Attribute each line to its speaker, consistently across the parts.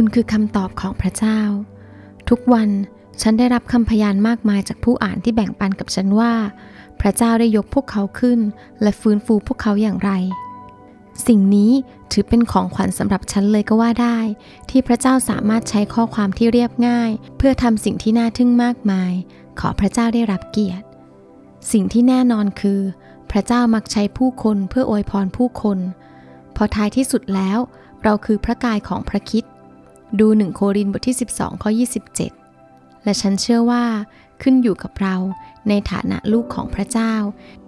Speaker 1: คุณคือคำตอบของพระเจ้า ทุกวันฉันได้รับคำพยานมากมายจากผู้อ่านที่แบ่งปันกับฉันว่า พระเจ้าได้ยกพวกเขาขึ้น และฟื้นฟูพวกเขาอย่างไร สิ่งนี้ถือเป็นของขวัญสำหรับฉันเลยก็ว่าได้ ที่พระเจ้าสามารถใช้ข้อความที่เรียบง่าย เพื่อทำสิ่งที่น่าทึ่งมากมาย ขอพระเจ้าได้รับเกียรติ สิ่งที่แน่นอนคือ พระเจ้ามักใช้ผู้คนเพื่ออวยพรผู้คน พอท้ายที่สุดแล้ว เราคือพระกายของพระคิด ดูหนึ่งโครินบทที่ 12 ข้อ 27 และฉันเชื่อว่าขึ้นอยู่กับเราในฐานะลูกของพระเจ้า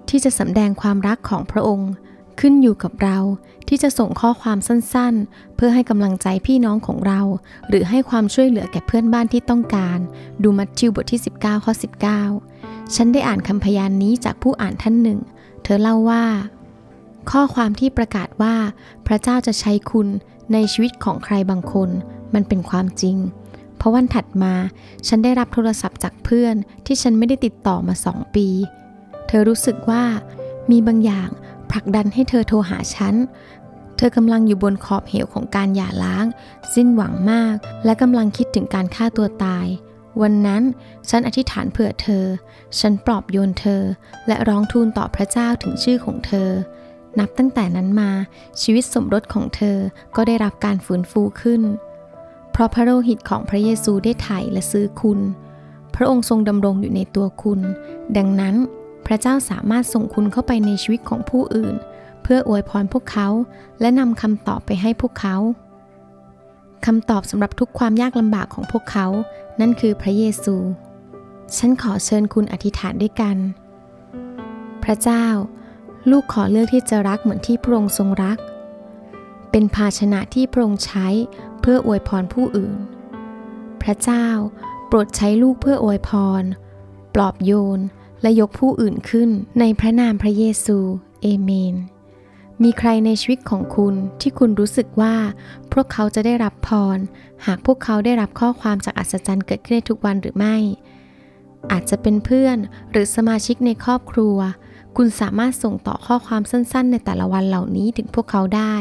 Speaker 1: ที่จะสำแดงความรักของพระองค์ ขึ้นอยู่กับเราที่จะส่งข้อความสั้นๆ เพื่อให้กำลังใจพี่น้องของเรา หรือให้ความช่วยเหลือแก่เพื่อนบ้านที่ต้องการ ดูมัทธิวบทที่ 19 ข้อ 19 ฉันได้อ่านคำพยานนี้จากผู้อ่านท่านหนึ่ง เธอเล่าว่า ข้อความที่ประกาศว่าพระเจ้าจะใช้คุณในชีวิตของใครบางคน มันเป็นความจริง เพราะวันถัดมาฉันได้รับโทรศัพท์จากเพื่อนที่ฉันไม่ได้ติดต่อมาสองปี เธอรู้สึกว่ามีบางอย่างผลักดันให้เธอโทรหาฉัน เธอกำลังอยู่บนขอบเหวของการหย่าร้าง สิ้นหวังมาก และกำลังคิดถึงการฆ่าตัวตาย วันนั้นฉันอธิษฐานเผื่อเธอ ฉันปลอบโยนเธอ และร้องทูลต่อพระเจ้าถึงชื่อของเธอ นับตั้งแต่นั้นมาชีวิตสมรสของเธอก็ได้รับการฟื้นฟูขึ้น เพราะพระโลหิตของพระเยซูได้ไถ่และซื้อคุณ พระองค์ทรงดำรงอยู่ในตัวคุณ ดังนั้นพระเจ้าสามารถส่งคุณเข้าไปในชีวิตของผู้อื่น เพื่ออวยพรพวกเขา และนำคำตอบไปให้พวกเขาคำตอบสำหรับทุกความยากลำบากของพวกเขา นั่นคือพระเยซู ฉันขอเชิญคุณอธิษฐานด้วยกัน พระเจ้า ลูกขอเลือกที่จะรักเหมือนที่พระองค์ทรงรัก เป็นภาชนะที่พระองค์ใช้ เพื่ออวยพรผู้อื่น พระเจ้าโปรดใช้ลูกเพื่ออวยพร ปลอบโยนและยกผู้อื่นขึ้นในพระนามพระเยซูเอเมน มีใครในชีวิตของคุณที่คุณรู้สึกว่า พวกเขาจะได้รับพร หากพวกเขาได้รับข้อความจากอัศจรรย์เกิดขึ้นในทุกวันหรือไม่ อาจจะเป็นเพื่อนหรือสมาชิกในครอบครัว คุณสามารถส่งต่อข้อความสั้น ๆ ในแต่ละวันเหล่านี้ถึงพวกเขาได้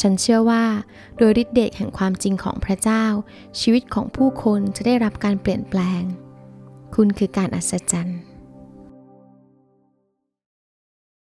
Speaker 1: ฉันเชื่อว่า โดยฤทธิเดชแห่งความจริงของพระเจ้า ชีวิตของผู้คนจะได้รับการเปลี่ยนแปลง คุณคือการอัศจรรย์